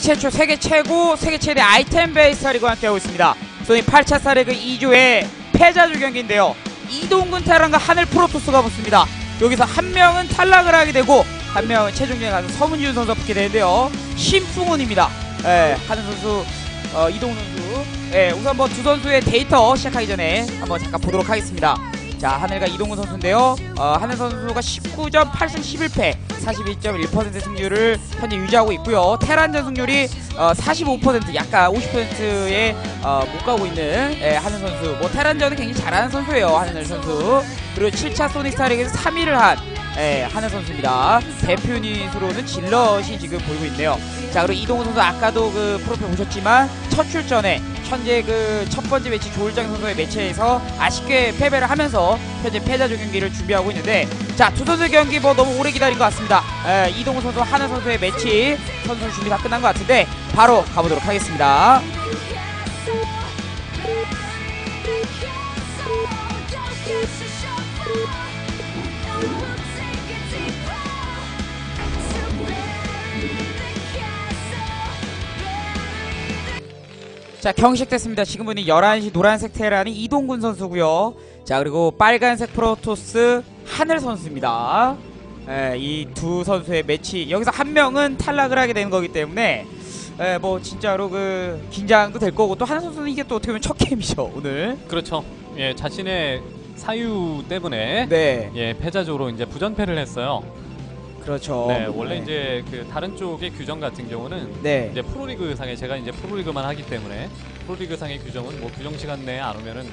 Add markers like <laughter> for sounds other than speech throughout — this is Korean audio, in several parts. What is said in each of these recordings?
최초 세계 최고 세계 최대 아이템 베이스 리그와 함께하고 있습니다. 소니 8차 사리그 2조의 패자조 경기인데요. 이동근 테란과 하늘 프로토스가 붙습니다. 여기서 한 명은 탈락을 하게 되고 한 명은 최종전에 가서 서문준 선수가 붙게 되는데요. 심풍훈입니다. 예, 하늘 선수, 어, 이동훈 선수. 예, 우선 뭐 두 선수의 데이터 시작하기 전에 한번 잠깐 보도록 하겠습니다. 자, 하늘과 이동훈 선수인데요. 어, 하늘 선수가 19점 8승 11패, 41.1% 승률을 현재 유지하고 있고요. 테란전 승률이 어, 45% 약간 50%에 어, 못 가고 있는 예, 하늘 선수. 뭐 테란전은 굉장히 잘하는 선수예요. 하늘 선수. 그리고 7차 소닉스타리그에서 3위를 한 예, 하늘 선수입니다. 대표 유닛으로는 질럿이 지금 보이고 있네요. 자, 그리고 이동훈 선수 아까도 그 프로필 보셨지만 첫 출전에 현재 그 첫 번째 매치 조일장 선수의 매치에서 아쉽게 패배를 하면서 현재 패자조 경기를 준비하고 있는데 자, 두 선수 경기 뭐 너무 오래 기다린 것 같습니다. 예, 이동훈 선수 하늘 선수의 매치 선수 준비 다 끝난 것 같은데 바로 가보도록 하겠습니다. 자 경식됐습니다. 지금은 11시 노란색 테란이 이동군 선수고요. 자 그리고 빨간색 프로토스 하늘 선수입니다. 이 두 선수의 매치 여기서 한 명은 탈락을 하게 되는 거기 때문에 에, 뭐 진짜로 그 긴장도 될 거고 또 하늘 선수는 이게 또 어떻게 보면 첫 게임이죠 오늘. 그렇죠. 예, 자신의 사유 때문에 네, 예, 패자적으로 이제 부전패를 했어요. 그렇죠. 네, 원래 이제 그 다른 쪽의 규정 같은 경우는 네, 이제 프로리그 상에 제가 이제 프로리그만 하기 때문에 프로리그 상의 규정은 뭐 규정 시간 내에 안 오면은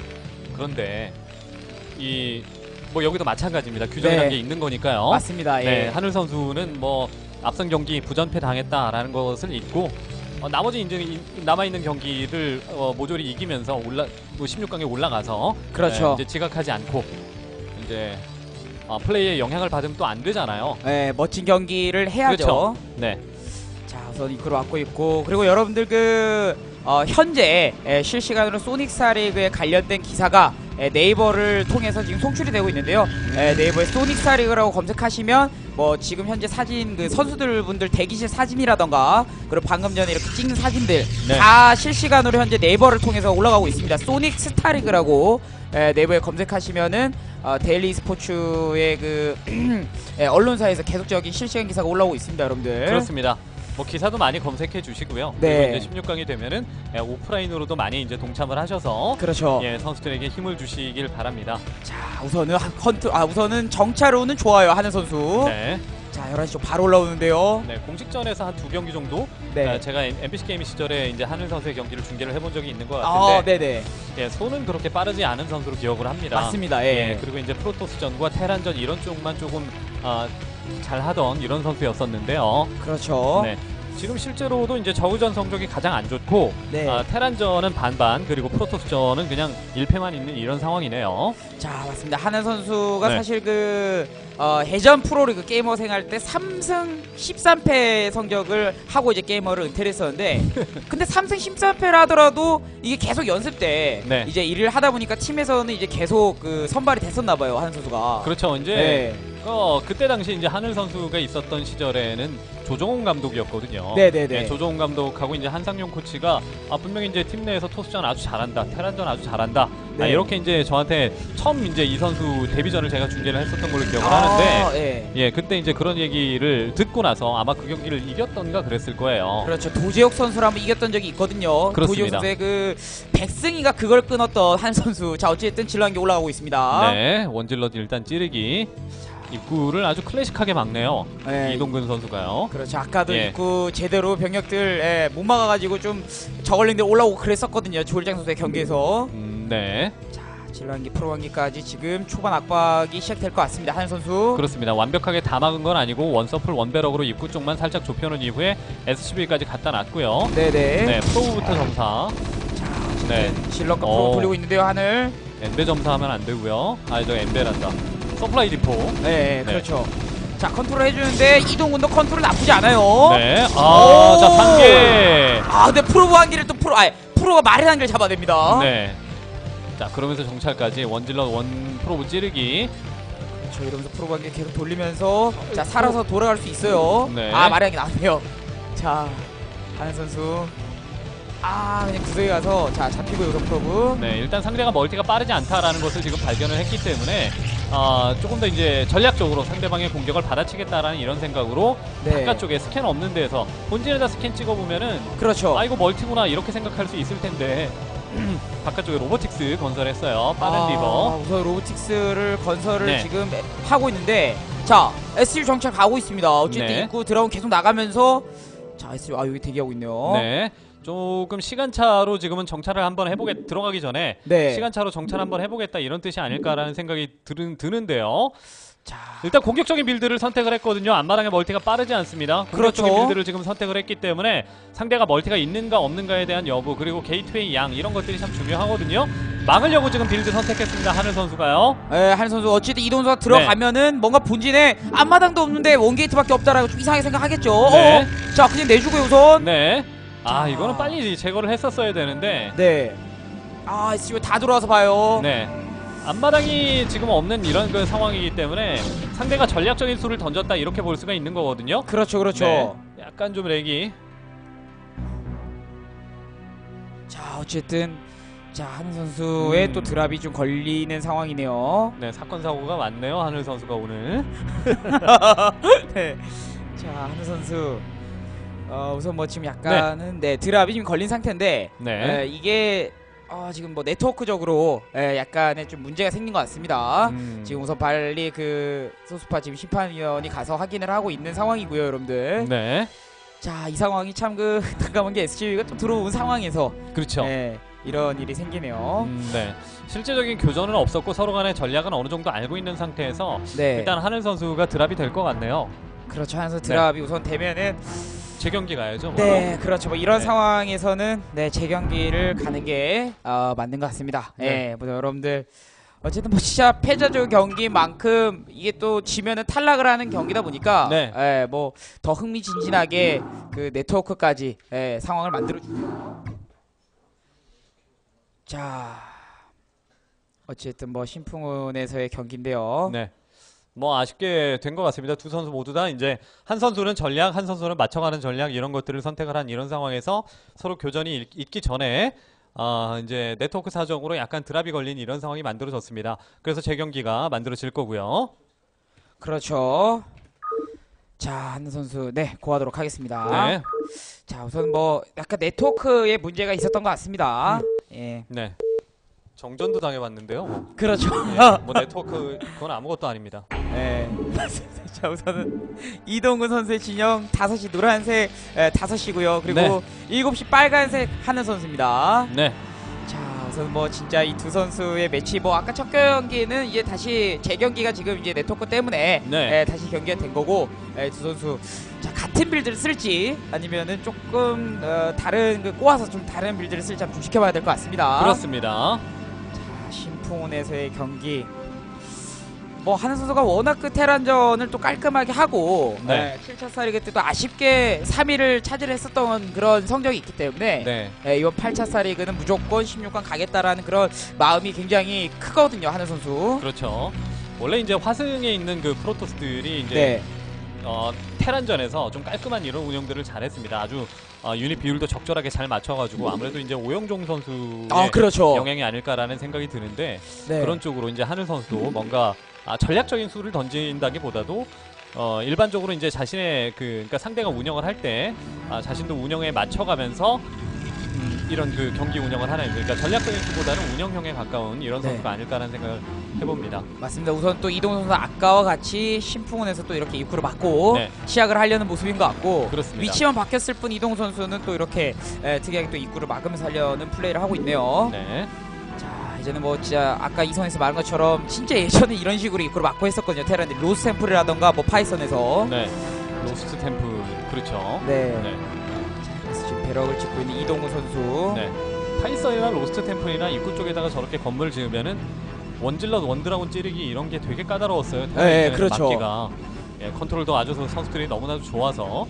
그런데 이 뭐 여기도 마찬가지입니다. 규정이라는 네. 게 있는 거니까요. 맞습니다. 예. 네, 하늘 선수는 뭐 앞선 경기 부전패 당했다라는 것을 잊고 어, 나머지 이제 남아 있는 경기를 어, 모조리 이기면서 올라 뭐 16강에 올라가서 그렇죠. 네, 이제 지각하지 않고 이제 어, 플레이에 영향을 받으면 또 안 되잖아요. 네, 멋진 경기를 해야죠. 그렇죠. 네, 자, 우선 이끌어 왔고 있고 그리고 여러분들 그 어, 현재 에, 실시간으로 소닉스타 리그에 관련된 기사가 에, 네이버를 통해서 지금 송출이 되고 있는데요. 에, 네이버에 소닉스타 리그라고 검색하시면 뭐 지금 현재 사진 그 선수들 분들 대기실 사진이라던가 그리고 방금 전에 이렇게 찍는 사진들 네. 다 실시간으로 현재 네이버를 통해서 올라가고 있습니다. 소닉 스타 리그라고 에, 네이버에 검색하시면은 어, 데일리 스포츠의 그 에, <clears throat> 언론사에서 계속적인 실시간 기사가 올라오고 있습니다, 여러분들. 그렇습니다. 뭐 기사도 많이 검색해 주시고요. 네. 그리고 이제 16강이 되면은 예, 오프라인으로도 많이 이제 동참을 하셔서 그렇죠. 예, 선수들에게 힘을 주시길 바랍니다. 자 우선은 한 컨트 아 우선은 정차로는 좋아요 하는 선수 네. 자 11시 쪽 바로 올라오는데요. 네, 공식전에서 한 두 경기 정도? 네. 아, 제가 MBC 게임 시절에 이제 하늘 선수의 경기를 중계를 해본 적이 있는 것 아, 같은데. 네네. 예, 손은 그렇게 빠르지 않은 선수로 기억을 합니다. 맞습니다. 예, 예, 그리고 이제 프로토스전과 테란전 이런 쪽만 조금 아, 잘 하던 이런 선수였었는데요. 그렇죠. 네. 지금 실제로도 이제 저우전 성적이 가장 안 좋고 네. 아, 테란전은 반반 그리고 프로토스전은 그냥 1패만 있는 이런 상황이네요. 자 맞습니다 하는 선수가 네. 사실 그 어, 해전 프로리그 게이머 생활 때 3승 13패 성적을 하고 이제 게이머를 은퇴를 했었는데 <laughs> 근데 3승 13패를 하더라도 이게 계속 연습 때 네. 이제 일을 하다 보니까 팀에서는 이제 계속 그 선발이 됐었나 봐요 하는 선수가 그렇죠. 이제 네. 어, 그때 당시 이제 하늘 선수가 있었던 시절에는 조정훈 감독이었거든요. 네네네 네, 조정훈 감독하고 이제 한상용 코치가 아, 분명히 이제 팀 내에서 토스전 아주 잘한다, 테란전 아주 잘한다. 아, 네. 이렇게 이제 저한테 처음 이제 이 선수 데뷔전을 제가 중계를 했었던 걸로 기억을 아, 하는데, 예. 예, 그때 이제 그런 얘기를 듣고 나서 아마 그 경기를 이겼던가 그랬을 거예요. 그렇죠. 도재욱 선수를 한번 이겼던 적이 있거든요. 그렇습니다. 선수의 그 백승이가 그걸 끊었던 한 선수. 자 어쨌든 질러한게 올라가고 있습니다. 네, 원질럿 일단 찌르기 입구를 아주 클래식하게 막네요. 네. 이동근 선수가요. 그렇죠. 아까도 예. 입구 제대로 병력들 예, 못 막아가지고 좀 저걸링들 올라오고 그랬었거든요. 조일장 선수의 경기에서. 음, 네, 자 질러한기 프로한기까지 지금 초반 압박이 시작될 것 같습니다. 한 선수. 그렇습니다. 완벽하게 다 막은 건 아니고 원서플 원배럭으로 입구 쪽만 살짝 좁혀놓은 이후에 SCV까지 갖다 놨고요. 네네. 네, 프로부터 점사. 네, 질러가 프로 어. 돌리고 있는데요. 하늘. 엔베 점사하면 안 되고요. 아, 저 엔베란다. 서플라이 디포. 네, 네. 그렇죠. 자 컨트롤 해주는데 이동훈도 컨트롤 나쁘지 않아요. 네, 아, 오! 자, 단계. 아, 근데 프로 한기를 또 프로, 아, 프로가 말의 한기를 잡아냅니다. 네. 자, 그러면서 정찰까지 원질럿 원 프로브 찌르기. 저 이러면서 프로 관계 계속 돌리면서 자 살아서 돌아갈 수 있어요. 네. 아 말의 한기 나왔네요. 자 하는 선수. 아, 그냥 구석에 가서 자 잡히고 요소 프로브. 네, 일단 상대가 멀티가 빠르지 않다라는 것을 지금 발견을 했기 때문에 아, 조금 더 이제 전략적으로 상대방의 공격을 받아치겠다라는 이런 생각으로 네. 바깥쪽에 스캔 없는 데서 본진에다 스캔 찍어보면은 그렇죠. 아 이거 멀티구나 이렇게 생각할 수 있을 텐데 <clears throat> 바깥쪽에 로보틱스 건설했어요. 빠른 아, 리버. 우선 로보틱스를 건설을 네. 지금 하고 있는데 자 SU 정찰 가고 있습니다. 어쨌든 네. 입구 드라운 계속 나가면서 자 SU 아 여기 대기하고 있네요. 네. 조금 시간차로 지금은 정찰을 한번 해보겠 들어가기 전에 네. 시간차로 정찰 한번 해보겠다 이런 뜻이 아닐까라는 생각이 드는, 드는데요. 자 일단 공격적인 빌드를 선택을 했거든요. 앞마당의 멀티가 빠르지 않습니다. 공격적인 그렇죠. 빌드를 지금 선택을 했기 때문에 상대가 멀티가 있는가 없는가에 대한 여부 그리고 게이트웨이 양 이런 것들이 참 중요하거든요. 막으려고 지금 빌드 선택했습니다. 하늘 선수가요. 예, 한 선수 어쨌든 이동 선수가 들어가면은 네. 뭔가 본진에 앞마당도 없는데 원게이트밖에 없다라고 좀 이상하게 생각하겠죠. 네. 어, 자 그냥 내주고 우선. 네. 아 자. 이거는 빨리 제거를 했었어야 되는데. 네. 아 SU 다 들어와서 봐요. 네. 앞마당이 지금 없는 이런 그 상황이기 때문에 상대가 전략적인 수를 던졌다 이렇게 볼 수가 있는 거거든요. 그렇죠, 그렇죠. 네. 약간 좀 렉이 자 어쨌든 자한 선수의 음. 또 드랍이 좀 걸리는 상황이네요. 네 사건 사고가 많네요 하늘 선수가 오늘 <laughs> 네. 자, 한우 선수. 어, 우선 뭐 지금 약간은 네, 드랍이 지금 걸린 상태인데 네. 에, 이게 어, 지금 뭐 네트워크적으로 에, 약간의 좀 문제가 생긴 것 같습니다. 음. 지금 우선 빨리 그 소스파 지금 심판위원이 가서 확인을 하고 있는 상황이고요, 여러분들. 네 자, 이 상황이 참그 <laughs> 난감한 게 SG가 또 들어온 상황에서 그렇죠 네, 이런 일이 생기네요. 음, 네 실제적인 교전은 없었고 서로 간의 전략은 어느 정도 알고 있는 상태에서 네, 일단 하늘 선수가 드랍이 될 것 같네요 그렇죠. 한선 드랍이 우선 되면은 재경기 가야죠 뭐. 네, 그렇죠. 뭐 이런 네. 상황에서는 네 재경기를 가는 게 어, 맞는 것 같습니다. 네. 네, 뭐 여러분들 어쨌든 뭐 진짜 패자조 경기만큼 이게 또 지면은 탈락을 하는 경기다 보니까 네. 예, 뭐 더 흥미진진하게 그 네트워크까지 예, 상황을 만들어 주. 자, 어쨌든 뭐 신풍훈에서의 경기인데요. 네. 뭐 아쉽게 된 것 같습니다. 두 선수 모두 다 이제 한 선수는 전략, 한 선수는 맞춰가는 전략 이런 것들을 선택을 한 이런 상황에서 서로 교전이 있- 있기 전에 아 이제 네트워크 사정으로 약간 드랍이 걸린 이런 상황이 만들어졌습니다. 그래서 재경기가 만들어질 거고요. 그렇죠. 자, 한 선수 네 고하도록 하겠습니다. 네, 자 우선 뭐 약간 네트워크에 문제가 있었던 것 같습니다. 예, 네. 정전도 당해봤는데요. 뭐, 그렇죠. 예, <laughs> 뭐 네트워크 그건 아무것도 아닙니다. 예. <laughs> 자 우선은 이동근 선수의 진영 5시 노란색 에, 5시고요. 그리고 네. 7시 빨간색 하는 선수입니다. 네, 자 우선 뭐 진짜 이 두 선수의 매치 뭐 아까 첫 경기는 이제 다시 재경기가 지금 이제 네트워크 때문에 네. 에, 다시 경기가 된 거고 에, 두 선수 자 같은 빌드를 쓸지 아니면은 조금 어, 다른 그 꼬아서 좀 다른 빌드를 쓸지 한번 좀 지켜봐야 될 것 같습니다. 그렇습니다. 자, 신풍원에서의 경기. 뭐 하는 선수가 워낙 그 테란전을 또 깔끔하게 하고 네. 7차 사리그 때도 아쉽게 3위를 차지했었던 그런 성적이 있기 때문에 네, 예, 이번 8차 사리그는 무조건 16강 가겠다라는 그런 마음이 굉장히 크거든요 하는 선수. 그렇죠. 원래 이제 화승에 있는 그 프로토스들이 이제 네, 어, 테란전에서 좀 깔끔한 이런 운영들을 잘했습니다. 아주 어, 유닛 비율도 적절하게 잘 맞춰가지고 아무래도 이제 오영종 선수의 아 그렇죠. 영향이 아닐까라는 생각이 드는데 네. 그런 쪽으로 이제 하늘 선수도 뭔가 아, 전략적인 수를 던진다기보다도 어, 일반적으로 이제 자신의 그 그러니까 상대가 운영을 할때 아, 자신도 운영에 맞춰가면서 음, 이런 그 경기 운영을 하는 그러니까 전략적인 수보다는 운영형에 가까운 이런 네. 선수가 아닐까라는 생각을 해봅니다. 맞습니다. 우선 또 이동 선수 아까와 같이 신풍원에서 또 이렇게 입구를 막고 네. 시작을 하려는 모습인 것 같고 그렇습니다. 위치만 바뀌었을 뿐 이동 선수는 또 이렇게 에, 특이하게 또 입구를 막으면서 하려는 플레이를 하고 있네요. 네, 자 이제는 뭐 진짜 아까 이선에서 말한 것처럼 진짜 예전에 <laughs> 이런 식으로 입구를 막고 했었거든요. 테란들 로스 템플이라던가 뭐 파이썬에서 네, 로스트 템플 그렇죠. 네. 네. 자, 배럭을 찍고 있는 이동우 선수. 네. 파이썬이나 로스트 템플이나 입구 쪽에다가 저렇게 건물 지으면은 원질럿 원드라곤 찌르기 이런 게 되게 까다로웠어요. 네, 그렇죠. 막기가. 예, 컨트롤도 아주 선수들이 너무나도 좋아서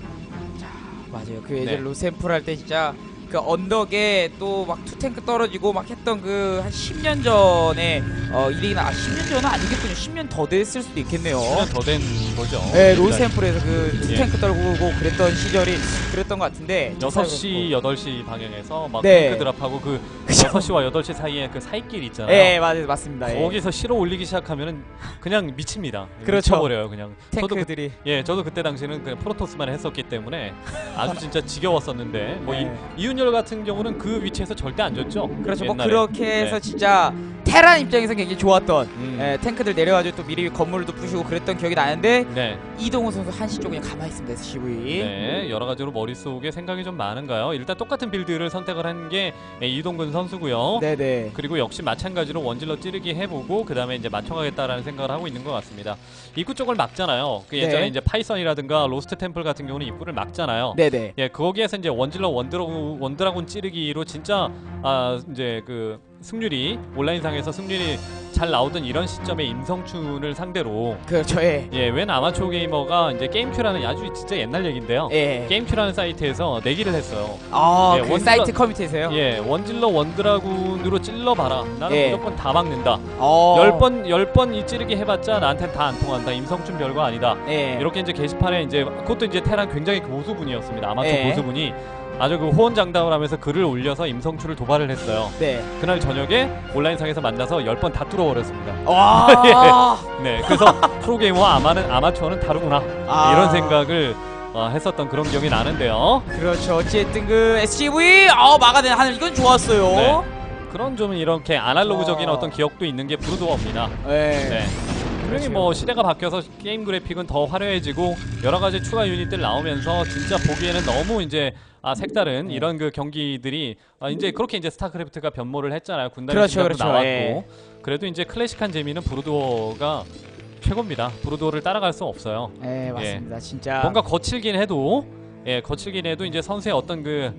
맞아요. 그 예전 네. 로스 템플 할 때 진짜 그 언덕에 또 막 투탱크 떨어지고 막 했던 그 한 10년 전에 어 일이나 아 10년 전은 아니겠군요. 10년 더 됐을 수도 있겠네요. 10년 더된 거죠. 네, 롤샘플에서 그 예. 투탱크 떨구고 그랬던 시절이 그랬던 것 같은데 6시, 8시 방향에서 막 네. 탱크 드랍하고 그 <laughs> 그죠. 6시와 8시 사이에 그 사이길 있잖아요. 예, 맞, 맞습니다. 예. 거기서 실어 올리기 시작하면은 그냥 미칩니다. 그렇죠. 미쳐버려요, 그냥. 저도 그, 탱크들이 예, 저도 그때 당시는 그냥 프로토스만 했었기 때문에 아주 진짜 지겨웠었는데 뭐 네. 이, 이윤 열 같은 경우는 그 위치에서 절대 안 졌죠. 그렇죠. 뭐 옛날에. 그렇게 해서 네. 진짜 테란 입장에서 굉장히 좋았던 음. 예, 탱크들 내려가지고 또 미리 건물도 부시고 그랬던 기억이 나는데 네, 이동호 선수 한시 쪽에 가만히 있습니다. SCV. 네, 여러 가지로 머릿속에 생각이 좀 많은가요? 일단 똑같은 빌드를 선택을 한 게 이동근 선수고요. 네, 네. 그리고 역시 마찬가지로 원질러 찌르기 해보고 그 다음에 이제 맞춰가겠다라는 생각을 하고 있는 것 같습니다. 입구 쪽을 막잖아요. 그 예전에 네. 이제 파이썬이라든가 로스트 템플 같은 경우는 입구를 막잖아요. 네, 네. 예, 거기에서 이제 원질러 원드라군, 원드라군 찌르기로 진짜 아 이제 그 승률이 온라인상에서 승률이 잘 나오던 이런 시점에 임성춘을 상대로 그렇죠. 예. 예, 웬 아마추어 게이머가 이제 게임큐라는 아주 진짜 옛날 얘긴데요. 예. 게임큐라는 사이트에서 내기를 했어요. 아, 예, 그 원질러- 사이트 커뮤니티에서요. 예, 원질러 원드라군으로 찔러봐라. 나는 예. 무조건 다 막는다. 어. 열 번 열 번 이 찌르기 해봤자 나한텐 다안 통한다. 임성춘 별거 아니다. 예. 이렇게 이제 게시판에 이제 그것도 이제 테란 굉장히 고수분이었습니다. 아마추어 예. 고수분이 아주 그 호언장담을 하면서 글을 올려서 임성춘을 도발을 했어요. 네. 그날 저녁에 온라인상에서 만나서 열번다 뚫어 버렸습니다. 와. <laughs> 네, 그래서 프로게이머와 아마는 아마추어는 다르구나 아. 이런 생각을 어, 했었던 그런 기억이 나는데요. 그렇죠. 어쨌든 그 SCV 어 막아낸 하늘 이건 좋았어요. 네. 그런 좀 이렇게 아날로그적인 어. 어떤 기억도 있는 게 브루도어입니다. 네. 네. 분명히 뭐 시대가 바뀌어서 게임 그래픽은 더 화려해지고 여러 가지 추가 유닛들 나오면서 진짜 보기에는 너무 이제 아 색다른 네. 이런 그 경기들이 아 이제 그렇게 이제 스타크래프트가 변모를 했잖아요. 군단의 그렇죠, 그렇죠. 나왔고 예. 그래도 이제 클래식한 재미는 브루도어가 최고입니다. 브루도어를 따라갈 수 없어요. 네, 맞습니다. 진짜 뭔가 거칠긴 해도 예 거칠긴 해도 이제 선수의 어떤 그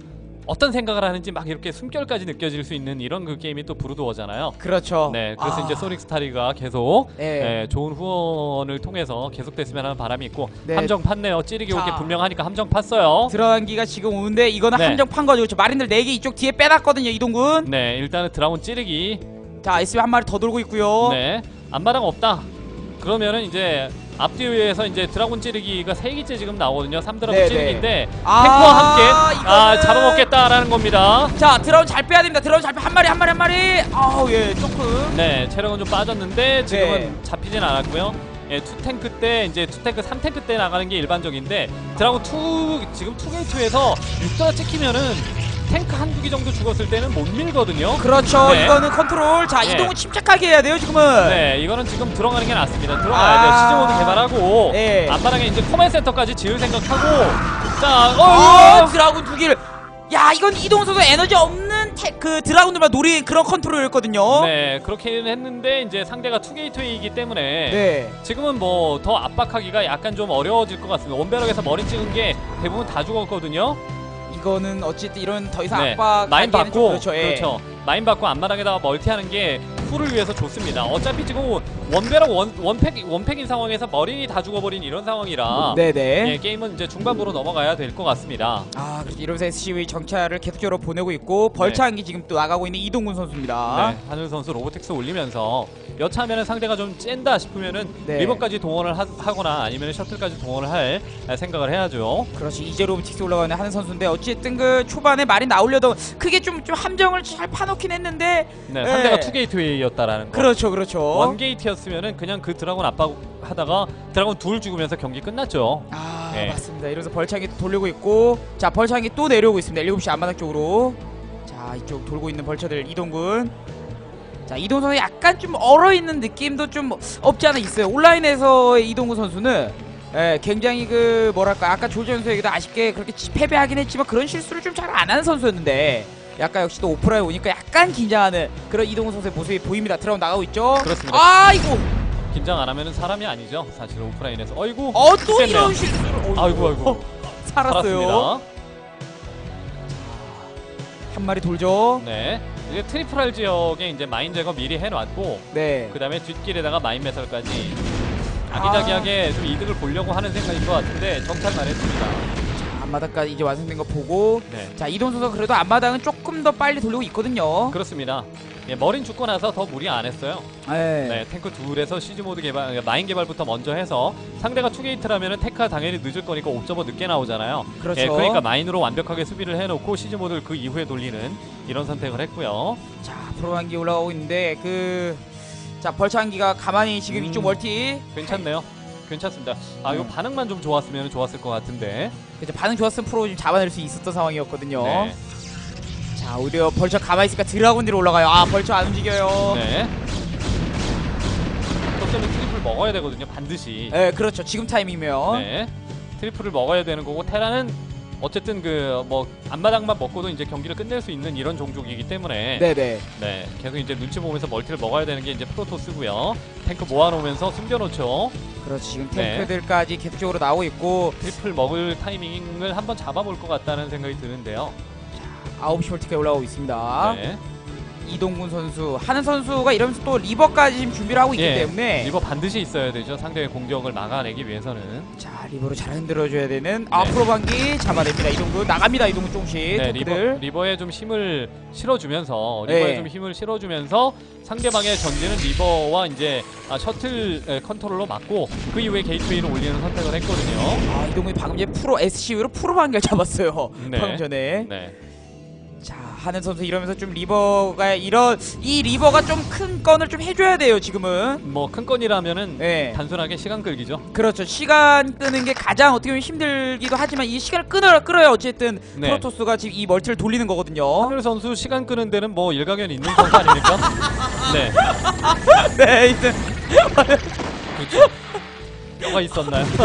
어떤 생각을 하는지 막 이렇게 숨결까지 느껴질 수 있는 이런 그 게임이 또 브루도어잖아요. 그렇죠. 네, 그래서 아. 이제 소닉 스타리가 계속 네. 예, 좋은 후원을 통해서 계속됐으면 하는 바람이 있고 네. 함정 팠네요. 찌르기 자. 오게 분명하니까 함정 팠어요. 들어간기가 지금 오는데 이거는 네. 함정 판 거죠. 그렇죠. 마린들 4개 이쪽 뒤에 빼놨거든요. 이동군. 네, 일단은 드라곤 찌르기. 자, SB 한 마리 더 돌고 있고요. 네, 안마랑 없다. 그러면은 이제 앞뒤에서 이제 드라곤 찌르기가 세 개째 지금 나오거든요. 3드라곤 네, 찌르기인데 아, 탱크와 함께 아 이거는- 잡아먹겠다라는 겁니다. 자, 드라운 잘 빼야 됩니다. 드라운 잘 빼. 한 마리 한 마리 한 마리. 아우, 예. 조금. 네, 체력은 좀 빠졌는데 지금은 네. 잡히진 않았고요. 예, 투 탱크 때 이제 투 탱크, 3 탱크 때 나가는 게 일반적인데 드라곤 투 지금 투게이트에서 6도가 찍히면은 탱크 한두 개 정도 죽었을 때는 못 밀거든요. 그렇죠. 네. 이거는 컨트롤. 자, 네. 이동은 침착하게 해야 돼요, 지금은. 네, 이거는 지금 들어가는 게 낫습니다. 들어가야 돼요. 아. 시즈 모드 개발하고 네. 앞바닥에 이제 코멘 센터까지 지을 생각하고 자, 어, 어, 드라군 두 개를. 야, 이건 이동 선수 에너지 없는 태, 그 드라군들만 노린 그런 컨트롤이었거든요. 네, 그렇게는 했는데 이제 상대가 투게이트이기 때문에 네. 지금은 뭐 더 압박하기가 약간 좀 어려워질 것 같습니다. 원베럭에서 머리 찍은 게 대부분 다 죽었거든요. 이거는 어쨌든 이런 더 이상 네, 압박 좀 받고 그렇죠. 예. 그렇죠. 마인 받고 앞마당에다가 멀티하는 게 풀을 위해서 좋습니다. 어차피 지금 원베럭 원, 원팩 원팩인 상황에서 머린이 다 죽어버린 이런 상황이라 네네. 예, 게임은 이제 중반부로 넘어가야 될 것 같습니다. 아. 이러면서 SCV 정찰을 계속적으로 보내고 있고 벌차 한기 지금 또 나가고 있는 이동군 선수입니다. 네, 한율 선수 로보텍스 올리면서 여차하면 상대가 좀 쨘다 싶으면은 네. 리버까지 동원을 하, 거나 아니면 셔틀까지 동원을 할 생각을 해야죠. 그렇지 이제 로보틱스 올라가는 하는 선수인데 어쨌든 그 초반에 말이 나오려도 크게 좀, 좀 함정을 잘 파놓긴 했는데 네, 네. 상대가 투 게이트였다라는 거. 그렇죠 그렇죠 원 게이트였으면은 그냥 그 드라곤 압박 하다가 드라곤 둘 죽으면서 경기 끝났죠. 아 네. 맞습니다 이러면서 벌창이 돌리고 있고 자 벌창이 또 내려오고 있습니다 7시 앞마당 쪽으로 자 이쪽 돌고 있는 벌처들 이동군 자 이동 선수 약간 좀 얼어있는 느낌도 좀 없지 않아 있어요 온라인에서의 이동군 선수는 예, 굉장히 그 뭐랄까 아까 조전수에게도 아쉽게 그렇게 지- 패배하긴 했지만 그런 실수를 좀 잘 안 하는 선수였는데 약간 역시 또 오프라인 오니까 약간 긴장하는 그런 이동훈 선수의 모습이 보입니다. 드라운 나가고 있죠. 그렇습니다. 아이고, 긴장 안 하면은 사람이 아니죠. 사실 오프라인에서. 어이구. 어또 죽겠네요. 이런 실수를. 어이구, 아이고 아이고. 어, <laughs> 살았어요. 살았습니다. 한 마리 돌죠. 네. 이제 트리플 지역에 이제 마인 제거 미리 해놨고 네. 그 다음에 뒷길에다가 마인 매설까지 아기자기하게 좀 이득을 보려고 하는 생각인 것 같은데 정찰만 했습니다. 자, 앞마당까지 이제 완성된 거 보고 네. 자 이동 선수 그래도 앞마당은 조금 더 빨리 돌리고 있거든요. 그렇습니다. 예, 머린 죽고 나서 더 무리 안 했어요. 네. 네, 탱크 둘에서 시즈 모드 개발, 그러니까 마인 개발부터 먼저 해서 상대가 투게이트라면은 테크가 당연히 늦을 거니까 옵저버 늦게 나오잖아요. 그렇죠. 예, 그러니까 마인으로 완벽하게 수비를 해놓고 시즈 모드를 그 이후에 돌리는 이런 선택을 했고요. 자 프로한기 올라오고 있는데 그. 자 벌창기가 가만히 지금 음. 이쪽 멀티 괜찮네요. 괜찮습니다. 아, 요 음. 반응만 좀 좋았으면 좋았을 것 같은데. 이제 반응 좋았으면 프로 좀 잡아낼 수 있었던 상황이었거든요. 네. 자 오히려 벌처 가만히 있으니까 드라곤 뒤로 올라가요. 아 벌처 안 움직여요. 네. 어쩌면 트리플 먹어야 되거든요. 반드시. 네, 그렇죠. 지금 타이밍이면. 네. 트리플을 먹어야 되는 거고 테라는 어쨌든 그 뭐 앞마당만 먹고도 이제 경기를 끝낼 수 있는 이런 종족이기 때문에 네, 네. 네, 계속 이제 눈치 보면서 멀티를 먹어야 되는 게 이제 프로토스고요. 탱크 모아놓으면서 숨겨놓죠. 그렇죠. 지금 네. 탱크들까지 계속적으로 나오고 있고 트리플 먹을 타이밍을 한번 잡아볼 것 같다는 생각이 드는데요. 9시 멀티까지 올라오고 있습니다. 네. 이동군 선수, 하는 선수가 이러면서 또 리버까지 지금 준비를 하고 있기 예, 때문에 리버 반드시 있어야 되죠. 상대의 공격을 막아내기 위해서는. 자 리버로 잘 흔들어줘야 되는 네. 앞으로 반기 잡아냅니다. 이동군 나갑니다. 이동군 조금씩 네, 리버. 리버에 좀 힘을 실어주면서 리버에 네. 좀 힘을 실어주면서 상대방의 전진은 리버와 이제 아, 셔틀 에, 컨트롤로 막고 그 이후에 게이트웨이를 올리는 선택을 했거든요. 아 이동군이 방금 전에 프로 SCU로 프로 반기를 잡았어요. 네. 방금 전에. 네, 자 하는 선수 이러면서 좀 리버가 이런 이 리버가 좀 큰 건을 좀 해줘야 돼요 지금은. 뭐 큰 건이라면은 네. 단순하게 시간 끌기죠. 그렇죠. 시간 끄는 게 가장 어떻게 보면 힘들기도 하지만 이 시간을 끊어 끌어야 어쨌든 네. 프로토스가 지금 이 멀티를 돌리는 거거든요. 하늘 선수 시간 끄는 데는 뭐 일가견 있는 선수 아닙니까? <laughs> 네, 네, 이제 그렇죠. 뼈가 있었나요? <laughs>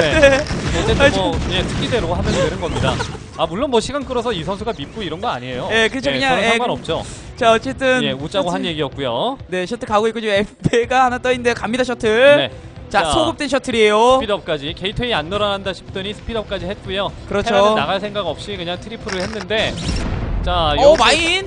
네. 어쨌든 뭐 예, 특기대로 하면 되는 겁니다. 아 물론 뭐 시간 끌어서 이 선수가 밉고 이런 거 아니에요. 예, 그렇죠. 그냥, 저는 예, 상관없죠. 자 어쨌든 예, 웃자고 한 셔틀- 얘기였고요. 네, 셔틀 가고 있고 지금 FP가 하나 떠 있는데 갑니다 셔틀. 네. 자, 자, 소급된 셔틀이에요. 스피드업까지 게이트웨이 안 늘어난다 싶더니 스피드업까지 했고요. 그렇죠. 테라는 나갈 생각 없이 그냥 트리플을 했는데 자 오 여기 마인.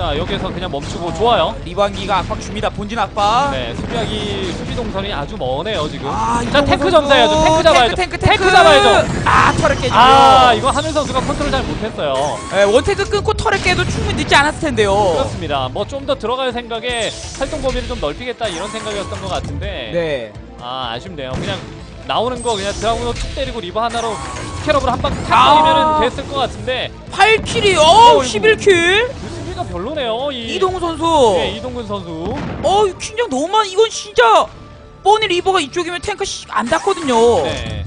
자 여기서 그냥 멈추고 좋아요. 리반기가 압박 줍니다. 본진 압박. 네 수비하기 수비 동선이 아주 머네요 지금. 아, 자 탱크. 점사해야죠. 탱크 잡아야죠. 탱크, 탱크, 탱크. 잡아야죠. 아, 털을 깨지고요. 아 이거 하늘 선수가 컨트롤 잘 못했어요. 예, 원탱크 끊고 털을 깨도 충분히 늦지 않았을 텐데요. 그렇습니다. 뭐 좀 더 들어갈 생각에 활동 범위를 좀 넓히겠다 이런 생각이었던 것 같은데 네. 아 아쉽네요. 그냥 나오는 거 그냥 드라군으로 툭 때리고 리버 하나로 스캐럽으로 한방 탁 아. 됐을 것 같은데 8킬이 어, 어이구. 11킬. 수비가 별로네요. 이 이동우 선수. 예, 이동근 선수. 어, 퀸장 너무 많. 이건 진짜 뻔히 리버가 이쪽이면 탱크 시, 안 닿거든요. 네.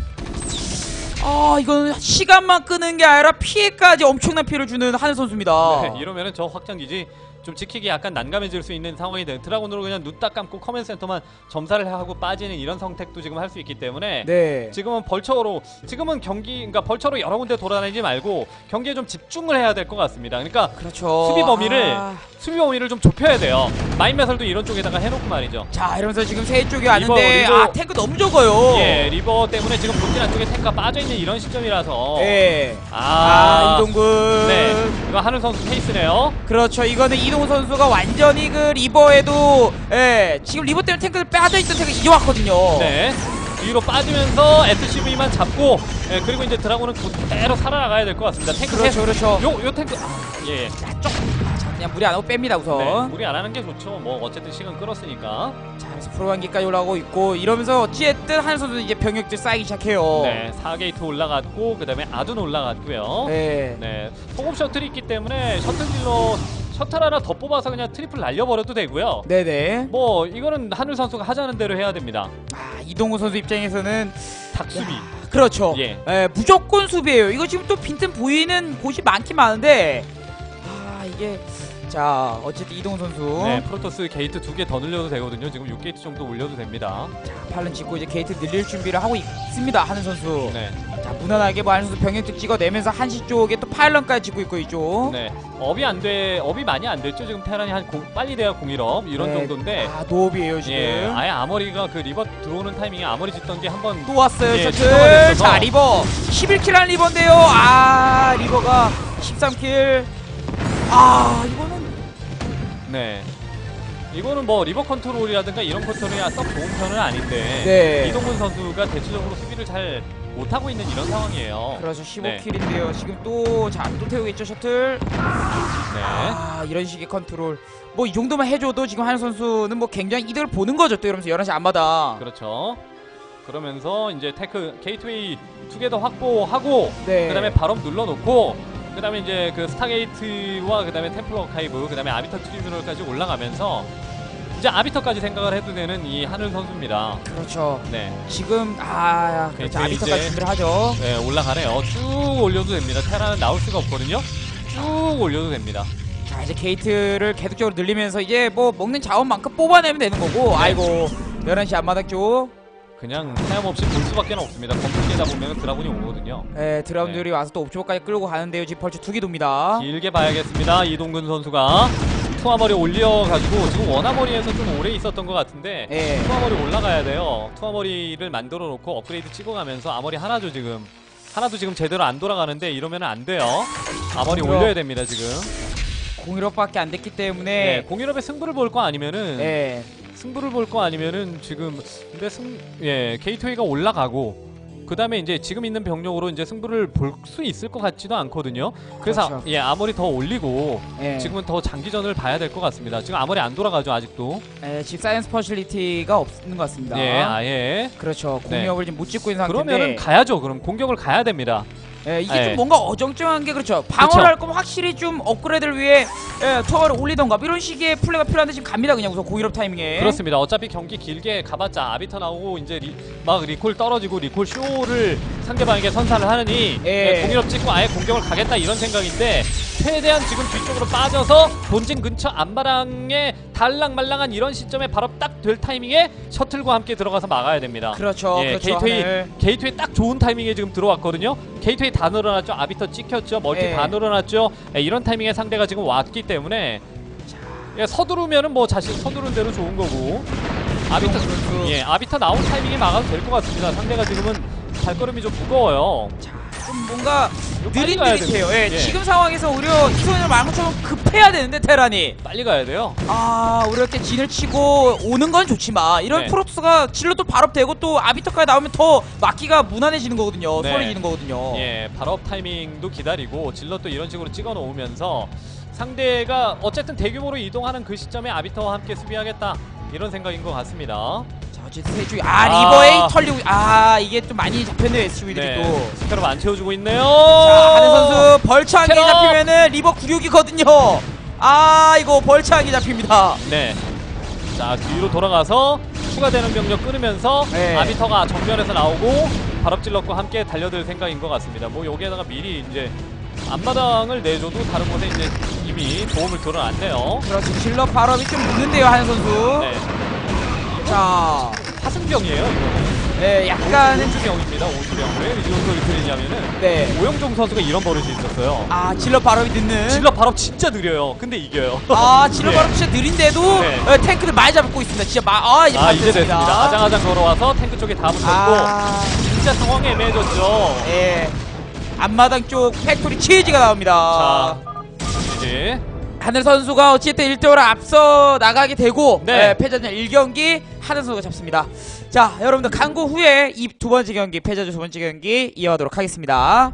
아, 이건 시간만 끄는 게 아니라 피해까지 엄청난 피해를 주는 하는 선수입니다. 네, 이러면은 저 확장 기지 좀 지키기 약간 난감해질 수 있는 상황이 돼. 드라곤으로 그냥 눈 딱 감고 커맨 센터만 점사를 하고 빠지는 이런 선택도 지금 할 수 있기 때문에 네. 지금은 벌처로 지금은 경기 그러니까 벌처로 여러 군데 돌아다니지 말고 경기에 좀 집중을 해야 될 것 같습니다. 그러니까 그렇죠. 수비 범위를 아. 수비 범위를 좀 좁혀야 돼요. 마인 매설도 이런 쪽에다가 해놓고 말이죠. 자, 이러면서 지금 세 쪽이 왔는데 리버, 리버. 아, 탱크 너무 적어요. 예, 리버 때문에 지금 본진 안쪽에 탱크가 빠져 있는 이런 시점이라서 예. 아, 아, 이동군. 네, 이거 하늘 선수 페이스네요. 그렇죠. 이거는 이 동훈 선수가 완전히 그 리버에도 예, 지금 리버 때문에 탱크를 빠져 있던 탱크 이제 왔거든요. 네. 뒤로 빠지면서 SCV만 잡고 예, 그리고 이제 드라곤은 그대로 살아나가야 될 것 같습니다. 탱크 그렇죠, 그렇죠. 요, 요 탱크 아, 예. 자, 쪽. 자, 그냥 무리 안 하고 뺍니다 우선. 네, 무리 안 하는 게 좋죠. 뭐 어쨌든 시간 끌었으니까. 자, 그래서 프로관기까지 올라오고 있고 이러면서 어찌됐든 한 선수 이제 병력들 쌓이기 시작해요. 네, 4게이트 올라갔고 그다음에 아둔 올라갔고요. 네. 네, 소금 셔틀이 있기 때문에 셔틀 딜러 셔틀 하나 더 뽑아서 그냥 트리플 날려버려도 되고요. 네네. 뭐 이거는 하늘 선수가 하자는 대로 해야 됩니다. 아, 이동훈 선수 입장에서는 닭수비. 그렇죠. 예. 예, 무조건 수비예요. 이거 지금 또 빈틈 보이는 곳이 많긴 많은데 아 이게 자 어쨌든 이동훈 선수 네, 프로토스 게이트 두 개 더 늘려도 되거든요. 지금 6게이트 정도 올려도 됩니다. 자, 팔른 짚고 이제 게이트 늘릴 준비를 하고 있습니다. 하는 선수. 네. 자 무난하게 뭐 하는 선수 병력들 찍어내면서 한시 쪽에 또 파일런까지 짓고 있고 이쪽. 네. 업이 안 돼. 업이 많이 안 됐죠. 지금 테란이 한 공, 빨리 돼야 공일업 이런 네. 정도인데 아 노업이에요 지금. 예, 아예 아머리가 그 리버 들어오는 타이밍에 아머리 짓던 게 한번 또 왔어요 예, 셔틀. 자 리버 11킬 한 리버인데요. 아 리버가 13킬. 아 이거는 네. 이거는 뭐 리버 컨트롤이라든가 이런 컨트롤이 썩 좋은 편은 아닌데 네. 이동근 선수가 대체적으로 수비를 잘 못하고 있는 이런 상황이에요. 그렇죠 네. 15킬인데요 지금 또 자 또 태우고 있죠 셔틀 네. 아 이런 식의 컨트롤 뭐 이 정도만 해줘도 지금 한 선수는 뭐 굉장히 이득을 보는 거죠 또 이러면서 11시 앞마다 그렇죠. 그러면서 이제 테크 게이트웨이 두개더 확보하고 네. 그다음에 발업 눌러놓고 그다음에 이제 그 스타게이트와 그다음에 템플러 카이브 그다음에 아비터 트리뷰널까지 올라가면서 이제 아비터까지 생각을 해도 되는 이 하늘 선수입니다. 그렇죠 네, 지금 아 그렇죠 이제 아비터까지 준비를 하죠 네 올라가네요. 쭉 올려도 됩니다. 테라는 나올 수가 없거든요. 쭉 올려도 됩니다. 자 이제 게이트를 계속적으로 늘리면서 이제 뭐 먹는 자원만큼 뽑아내면 되는 거고 네. 아이고 11시 앞마당 쪽 그냥 하염없이 볼 수밖에 없습니다. 깨다 보면 드라군이 오거든요. 예, 드라운들이 와서 또 옵저버까지 끌고 가는데요 지금 두기 돕니다 길게 봐야겠습니다. 이동근 선수가 투하머리 올려가지고 지금 원하머리에서 좀 오래 있었던 것 같은데 예. 투하머리 올라가야 돼요. 투하머리를 만들어 놓고 업그레이드 찍어가면서 아머리 하나도 지금 하나도 지금 제대로 안 돌아가는데 이러면 안 돼요. 아머리 그럼. 올려야 됩니다 지금. 공일업밖에 안 됐기 네, 때문에 공일업에 승부를 볼 거 아니면은 예. 승부를 볼 거 아니면은 지금 근데 승 예 게이트웨이가 올라가고 그 다음에 이제 지금 있는 병력으로 이제 승부를 볼 수 있을 것 같지도 않거든요. 그래서 그렇죠. 예 아무리 더 올리고 예. 지금은 더 장기전을 봐야 될 것 같습니다. 지금 아무리 안 돌아가죠 아직도. 예, 지금 사이언스 퍼실리티가 없는 것 같습니다 예 아예. 그렇죠 네. 공격을 지금 못 찍고 있는 상태인데 그러면은 가야죠. 그럼 공격을 가야 됩니다. 예, 이게 예. 좀 뭔가 어정쩡한 게 그렇죠. 방어를 그쵸. 할 거면 확실히 좀 업그레이드를 위해 예, 투어를 올리던가 뭐 이런 식의 플레이가 필요한데 지금 갑니다 그냥 우선 공일업 타이밍에. 그렇습니다. 어차피 경기 길게 가봤자 아비터 나오고 이제 리, 막 리콜 떨어지고 리콜 쇼를 상대방에게 선사를 하느니 예. 예, 공일업 찍고 아예 공격을 가겠다 이런 생각인데 최대한 지금 뒤쪽으로 빠져서 본진 근처 안바랑에 달랑말랑한 이런 시점에 바로 딱 될 타이밍에 셔틀과 함께 들어가서 막아야 됩니다. 그렇죠. 예, 그렇죠. 게이트웨이 하늘. 게이트웨이 딱 좋은 타이밍에 지금 들어왔거든요. 게이트웨이 다 늘어났죠. 아비터 찍혔죠. 멀티 예. 다 늘어났죠. 예, 이런 타이밍에 상대가 지금 왔기 때문에 예, 서두르면은 뭐 자신 서두른 대로 좋은 거고 아비터 선수. 예 아비터 나온 타이밍에 막아도 될 것 같습니다. 상대가 지금은 발걸음이 좀 무거워요. 좀 뭔가 빨리 가야 느릿느릿해요. 예, 됩니다. 예. 지금 상황에서 오히려 이소년 말한 것처럼 급해야 되는데 테란이 빨리 가야 돼요. 아 오히려 이렇게 진을 치고 오는 건 좋지만 이런 네. 프로토스가 질러 또 발업되고 또 아비터까지 나오면 더 막기가 무난해지는 거거든요. 네. 수월해지는 거거든요. 예 발업 타이밍도 기다리고 질럿도 이런 식으로 찍어 놓으면서 상대가 어쨌든 대규모로 이동하는 그 시점에 아비터와 함께 수비하겠다 이런 생각인 것 같습니다. 자 어쨌든 세주 아 아. 리버에 털리고 아 이게 좀 많이 잡혔네요 SUV들이 네, 또. 스페럽 안 채워주고 있네요. 자, 하는 선수 벌처 한개 캐럿! 잡히면은 리버 구육이거든요. 아, 이거 벌처 한개 잡힙니다. 네. 자 뒤로 돌아가서 추가되는 병력 끊으면서 네. 아비터가 정면에서 나오고 발업질럿과 함께 달려들 생각인 것 같습니다. 뭐 여기에다가 미리 이제 앞마당을 내줘도 다른 곳에 이제 이미 도움을 들어놨네요. 그렇지, 질러 발업이 좀 늦는데요, 하는 선수. 네. 자, 화승병이에요 이거는. 네, 약간은 오주병입니다. 오주병. 왜이 정도 리틀이냐면은 네. 오영종 선수가 이런 버릇이 있었어요. 아, 질러 발업이 늦는. 질럿 발업 진짜 느려요. 근데 이겨요. 아, <laughs> 질러 예. 발업 진짜 느린데도 네. 어, 탱크들 많이 잡고 있습니다. 진짜 마, 아, 이제 아 이제 됐습니다. 아장아장 걸어와서 탱크 쪽에 다 붙었고 아, 진짜 상황이 애매해졌죠. 예. 앞마당 쪽 팩토리 치즈가 나옵니다. 자 이제 하늘 선수가 어쨌든 1대5로 앞서 나가게 되고 네. 예, 패자전 1경기 하늘 선수가 잡습니다. 자, 여러분들 강구 후에 이 두 번째 경기 패자전 두 번째 경기 이어가도록 하겠습니다.